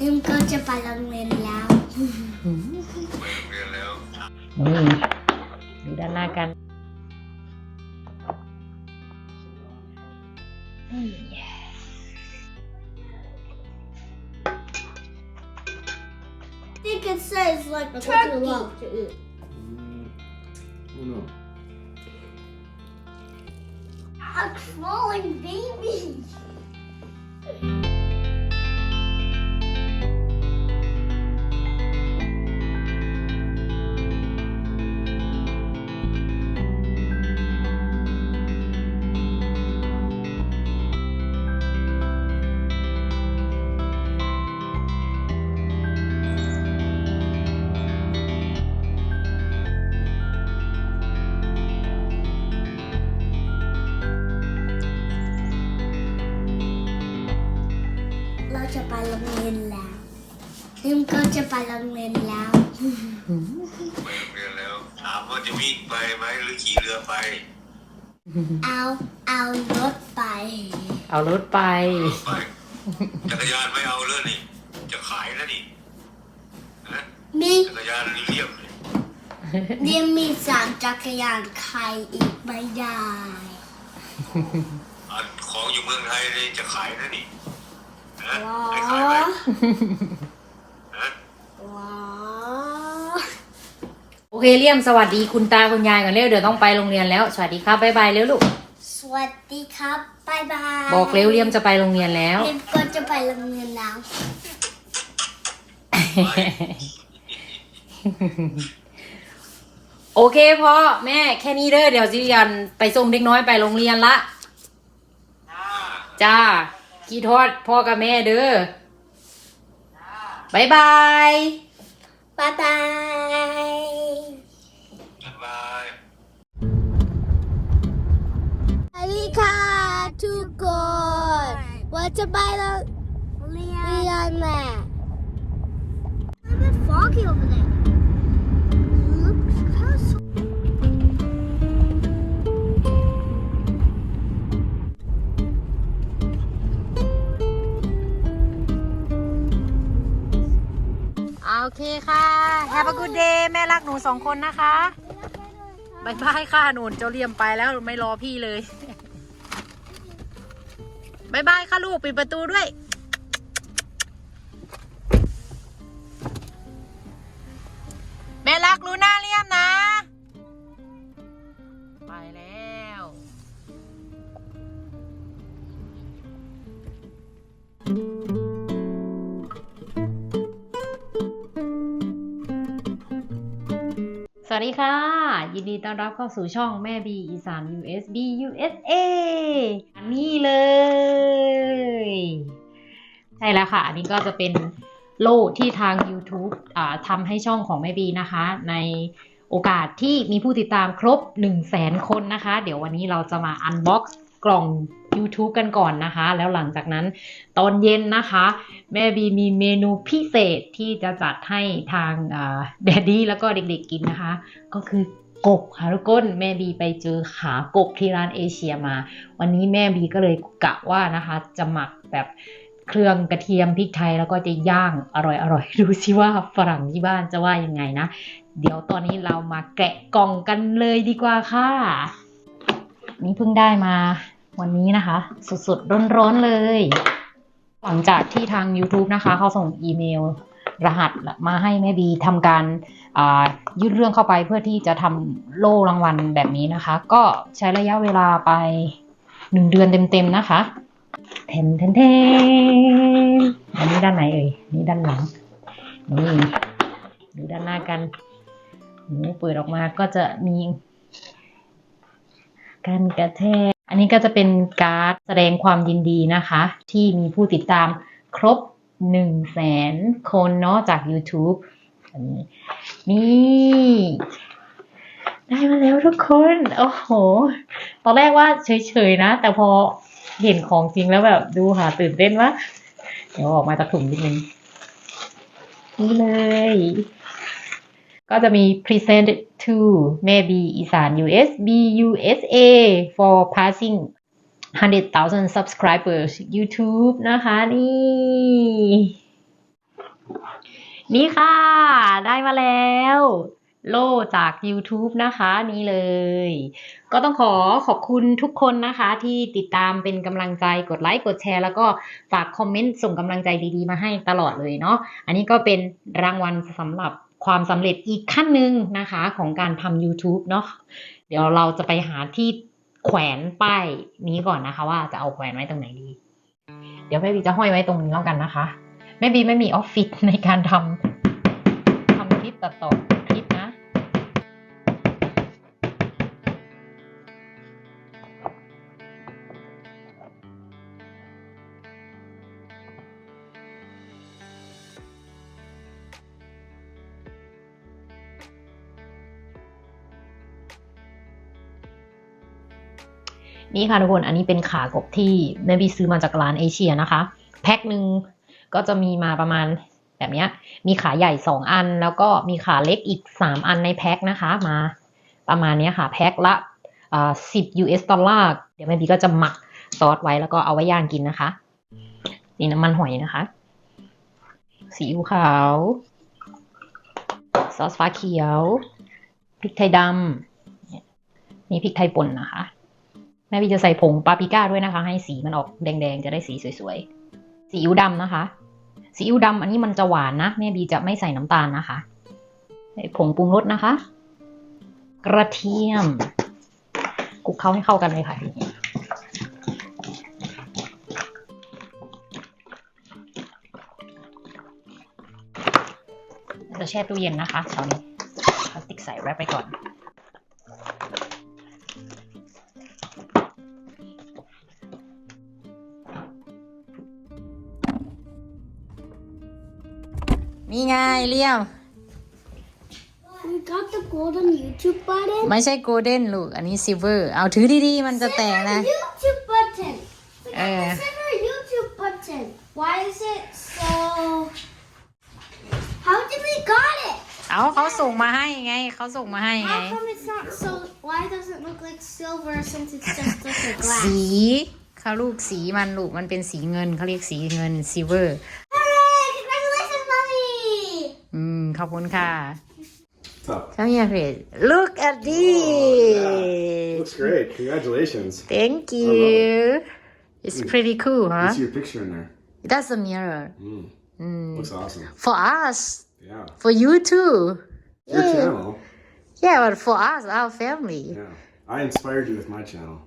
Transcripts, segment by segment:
ลิมก็จะไปโรงเรียนแล้ว ไปโรงเรียนแล้ว นี่ดูด้านหน้ากัน I think it says like turkey. Mm. Oh no. A crawling baby. จะไปโรงเรียนแล้วลิมก็จะไปโรงเรียนแล้วไปโรงเรียนแล้ว ถามว่าจะวิ่งไปไหมหรือขี่เรือไปเอาเอารถไปเอารถไป ไปจักรยานไม่เอาเลยนี่ จะขายนะนี่ฮะมีจักรยานเรียบเลยเรียมมีสามจักรยานใครอีกไม่ได้อันของอยู่เมืองไทยนี่จะขายนะนี่ฮะว้าให้ขายไหมฮะว้าโอเคเลี่ยมสวัสดีคุณตาคุณยายก่อนเร็วเดี๋ยวต้องไปโรงเรียนแล้วสวัสดีครับบ๊ายบายเร็วลูกสวัสดีครับบ๊ายบายบอกเร็วเลี่ยมจะไปโรงเรียนแล้วลิมก็จะไปโรงเรียนแล้ว โอเคพ่อแม่แค่นี้เด้อเดี๋ยวจิยันไปส่งเด็กน้อยไปโรงเรียนละ จ้า กี่ทอดพ่อกับแม่เด้อบายบายบ๊ายบายบ๊ายบายสวัสดีค่ะทุกคนว่าจะไปโรงเรียนแม่ A bit foggy over there. เคค่ะ Have a good day แม่รักหนูสองคนนะคะบายบายค่ะหนูเจ้าเลี่ยมไปแล้วไม่รอพี่เลยบายบายค่ะลูกปิดประตูด้วย วัสดีค่ะ ยินดีต้อนรับเข้าสู่ช่องแม่บีอีสาน USB USA อันนี้เลย ใช่แล้วค่ะ อันนี้ก็จะเป็นโล่ที่ทาง YouTube ทำให้ช่องของแม่บีนะคะ ในโอกาสที่มีผู้ติดตามครบ 1 0 0 0 0แสนคนนะคะ เดี๋ยววันนี้เราจะมาอันบ็อกซ์ กล่อง YouTube กันก่อนนะคะ แล้วหลังจากนั้นตอนเย็นนะคะ แม่บีมีเมนูพิเศษที่จะจัดให้ทางแดดดี้แล้วก็เด็กๆกินนะคะ ก็คือกบค่ะทุกคนแม่บีไปเจอขากบที่ร้านเอเชียมา วันนี้แม่บีก็เลยกะว่านะคะ จะหมักแบบเครื่องกระเทียมพริกไทยแล้วก็จะย่างอร่อยๆดูสิว่าฝรั่งที่บ้านจะว่ายังไงนะ เดี๋ยวตอนนี้เรามาแกะกล่องกันเลยดีกว่าค่ะ นี่เพิ่งได้มา วันนี้นะคะ สดๆ ร้อนๆเลย หลังจากที่ทาง YouTube นะคะ เขาส่งอีเมลรหัสมาให้แม่บีทำการยื่นเรื่องเข้าไปเพื่อที่จะทำโล่รางวัลแบบนี้นะคะ ก็ใช้ระยะเวลาไปหนึ่งเดือนเต็มๆนะคะเทนเทนเทนอันนี้ด้านไหนเอ่ยนี่ด้านหลังนี่ดูด้านหน้ากันโอ้เปิดออกมาก็จะมีการกระแทก อันนี้ก็จะเป็นการ์ดแสดงความยินดีนะคะ ที่มีผู้ติดตามครบ1 0 0 0 0แสนคนเนาะจาก YouTube อันนี้นี่ได้มาแล้วทุกคน โอ้โห ตอนแรกว่าเฉยๆนะ แต่พอเห็นของจริงแล้วแบบดูหาตื่นเต้นวะเดี๋ยวออกมาจากถุงนิดนึงนี่เลย ก็จะมี present to maybe อีสาน US BUSA for passing 100,000 subscribers YouTube นะคะ นี่ นี่ค่ะ ได้มาแล้ว โล่จาก YouTube นะคะ นี่เลย ก็ต้องขอขอบคุณทุกคนนะคะ ที่ติดตามเป็นกำลังใจกดไลค์กดแชร์ แล้วก็ฝากคอมเมนต์ส่งกำลังใจดีๆ มาให้ตลอดเลยเนาะอันนี้ก็เป็นรางวัลสำหรับ ความสำเร็จอีกขั้นหนึ่งนะคะของการทำ YouTube เนาะเดี๋ยวเราจะไปหาที่แขวนป้ายนี้ก่อนนะคะ ว่าจะเอาแขวนไว้ตรงไหนดี เดี๋ยวแม่บีจะห้อยไว้ตรงนี้แล้วกันนะคะแม่บีไม่มีออฟฟิศในการทำทำคลิปตัดต่อ นี่ค่ะทุกคน อันนี้เป็นขากบที่แม่บีซื้อมาจากร้านเอเชียนะคะ แพ็คหนึ่งก็จะมีมาประมาณแบบนี้มีขาใหญ่สองอัน แล้วก็มีขาเล็กอีกสามอันในแพ็คนะคะ มาประมาณนี้ค่ะ แพ็คละสิบ US ดอลลาร์ เดี๋ยวแม่บีก็จะหมักซอสไว้แล้วก็เอาไว้ย่างกินนะคะ นี่น้ำมันหอยนะคะ สีอิ๊วขาว ซอสฟ้าเขียว พริกไทยดำมีพริกไทยป่นนะคะ แม่บีจะใส่ผงปาปริก้าด้วยนะคะ ให้สีมันออกแดงๆ จะได้สีสวยๆ ซีอิ๊วดำนะคะซีอิ๊วดำอันนี้มันจะหวานนะแม่บีจะไม่ใส่น้ำตาลนะคะใส่ผงปรุงรสนะคะ กระเทียมคลุกเคล้าให้เข้ากันเลยค่ะจะแช่ตู้เย็นนะคะตอนนี้พลาสติกใส่แรปไปก่อน นี่ไงเลี่ยม We got the golden YouTube button. ไม่ใช่โกลเด้นลูก อันนี้ซิลเวอร์ เอาถือดีๆ มันจะแตกนะ Silver YouTube button. We got Eh. the silver YouTube button. Why is it so? How did we got it? เอาเขาส่งมาให้ไง เขาส่งมาให้ไง How come it's not so? Why does it look like silver since it's just like a glass? สีเขาลูกสีมันลูกมันเป็นสีเงินเขาเรียกสีเงินซิลเวอร์ ขอบคุณค่ะ What's up? Come here, Chris. Look at Yeah. this. Looks great. Congratulations. Thank you. It's pretty cool, You huh? see your picture in there. That's a mirror. Mm. Mm. Looks awesome. For us, Yeah. for you too. Your Yeah. channel. Yeah, but for us, our family. Yeah. I inspired you with my channel.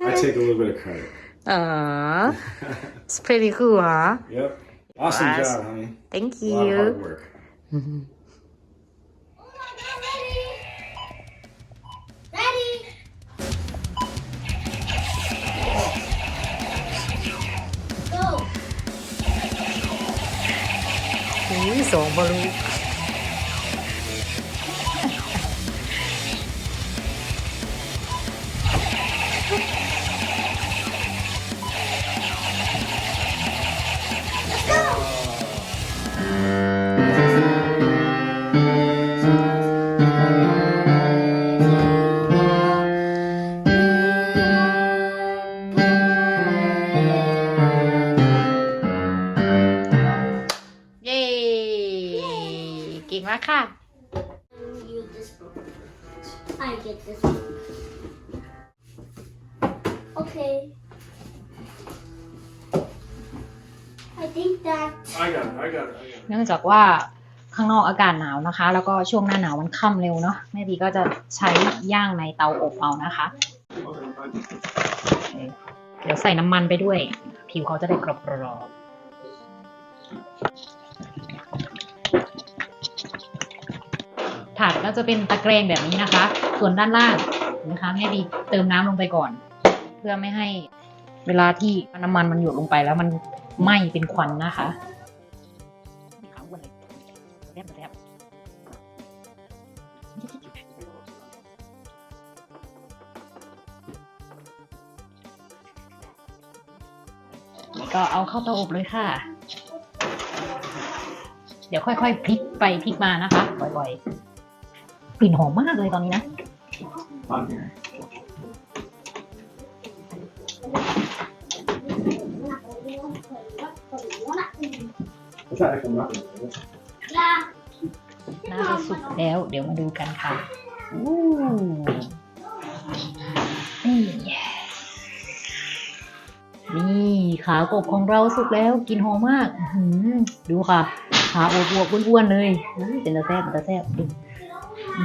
I take a little bit of credit. Aww. It's pretty cool, huh? Yep. Awesome Class. job, honey. Thank A lot of hard you. work. อุ้ยสอ I get this one. Okay. I think that I got it. I got it. I got เนื่องจากว่าข้างนอกอากาศหนาวนะคะ แล้วก็ช่วงหน้าหนาวมันค่ำเร็วเนาะแม่บีก็จะใช้ย่างในเตาอบเอานะคะ เดี๋ยวใส่น้ำมันไปด้วย ผิวเขาจะได้กรอบๆ ถาดก็จะเป็นตะแกรงแบบนี้นะคะ ส่วนด้านล่างนะคะแม่บีเติมน้ำลงไปก่อน เพื่อไม่ให้เวลาที่น้ำมันมันหยดลงไปแล้วมันไหม้เป็นควันนะคะขาวเลยแซ่บแซ่บก็เอาเข้าเตาอบเลยค่ะ เดี๋ยวค่อยๆพลิกไปพลิกมานะคะ บ่อยๆ กลิ่นหอมมากเลยตอนนี้นะ On here. try to come up. น่าจะสุกแล้ว เดี๋ยวมาดูกันค่ะอู้นี่นี่ขากบของเราสุกแล้วกินหอมมากอื้อหือดูค่ะ ขาอวบๆอ้วนๆเลยอื้อเป็นตาแซ่บเป็นตาแซ่บดูอื้อหือ วัน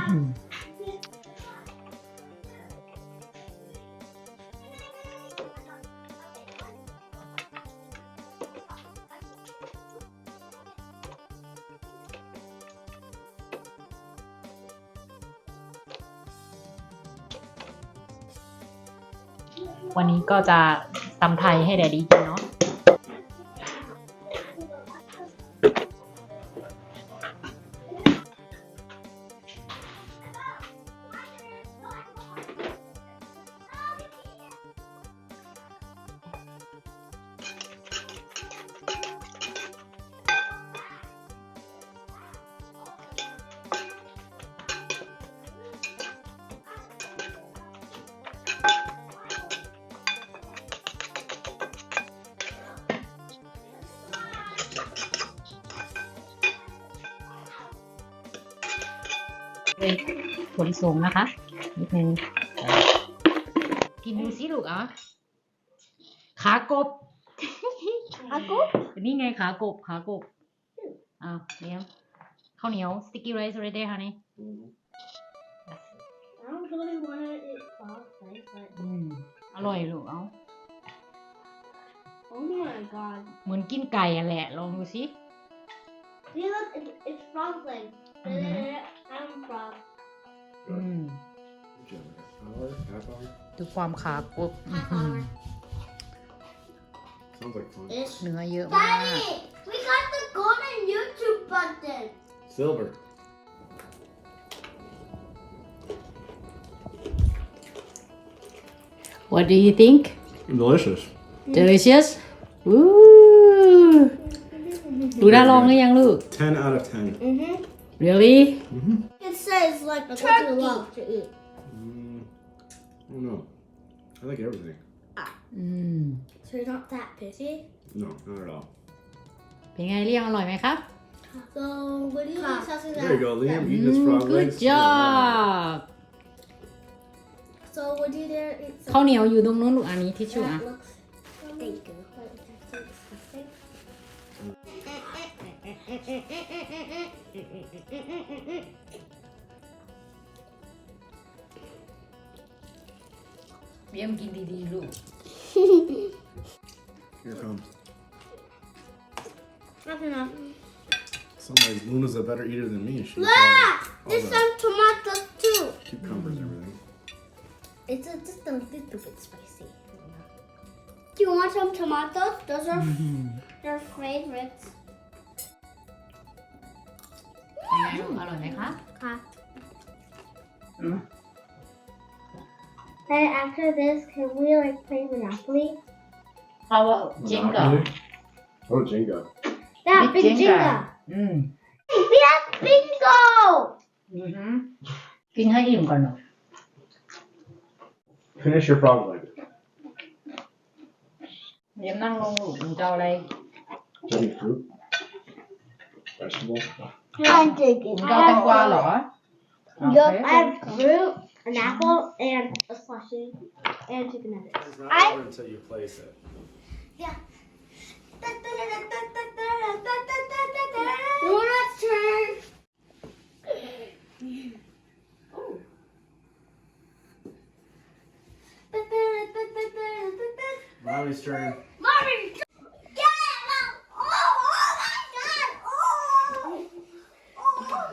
นี้ก็จะตำไทยให้แดดดี้กิน เนาะเลยถั่วลิสงนะคะ นิดนึงกินดูสิลูกอะขากบ ขากบ นี่ไงขากบ ขากบอ้าวเนี่ยข้าวเหนียว sticky rice right there honey I don't really want it soft like but อืมอร่อยลูกเอา oh my god เหมือนกินไก่อะแหละ ลองดูสิ See look it's, it's frog legs Mhm. I'm frog อืม Hour, half hour? ดูความขากบอื้อ half หือ hour Sounds like fun. ish เนื้อเยอะมาก Daddy we got the golden YouTube button Silver. What do you think Delicious. delicious อู้ดูน่าลองหรือยังลูก 10 out of 10. mm-hmm really it says like turkey love to eat Mm, I don't know. I like everything. อืม so you're not that picky No, not at all. เป็นไงเรียงอร่อยไหมครับ so what do you think sausage There you go, Liam. Eating Mm, his frog good legs. job so what do you there eat ข้าวเหนียวอยู่ตรงนู้นลูกอันนี้ทิชชู่อะ That looks thank you เรียมกินดีๆลูก Here it comes. That's enough. Somebody, Luna's a better eater than me. She eats all Look! the- There's all the some tomatoes too. cucumbers and everything. It's a, just a little bit spicy. Do you want some tomatoes? Those are their favorites. ลูกอร่อยไหมคะ Mm. Hey, after this, can we like play Monopoly? How about Jenga Oh, Jenga. Yeah, Big big Jenga. Jenga. อืม Hey, we have bingo! อือหือกินให้อิ่มก่อนเนาะ Finish your frog leg. เรียมนั่งลงลูกหนูจะเอาอะไร Any fruit? Vegetable? I'm taking. หนูจะเอาแตงกวาเหรอ Yup, I have fruit, an apple, and a slushy, and chicken nuggets. It's not I- over until you place it. Yeah. Luna's turn. Mommy's turn. Mommy, get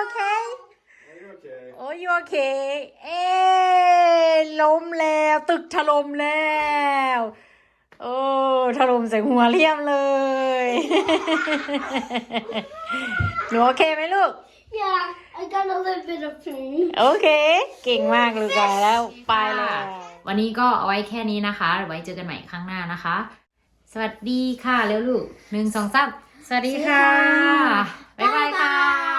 Are you okay You're okay. Oh you okay เอ๊ล้มแล้ว ตึกถล่มแล้ว โอ้ถล่มใส่หัวเรียมเลยหนูโอเคไหมลูก Yeah, I got a little bit of pain. โอเค เก่งมากลูกไปแล้ว ไปแล้ววันนี้ก็เอาไว้แค่นี้นะคะ ไว้เจอกันใหม่ครั้งหน้านะคะ สวัสดีค่ะเร็วลูกหนึ่งสองสามสวัสดีค่ะ บ๊ายบายค่ะ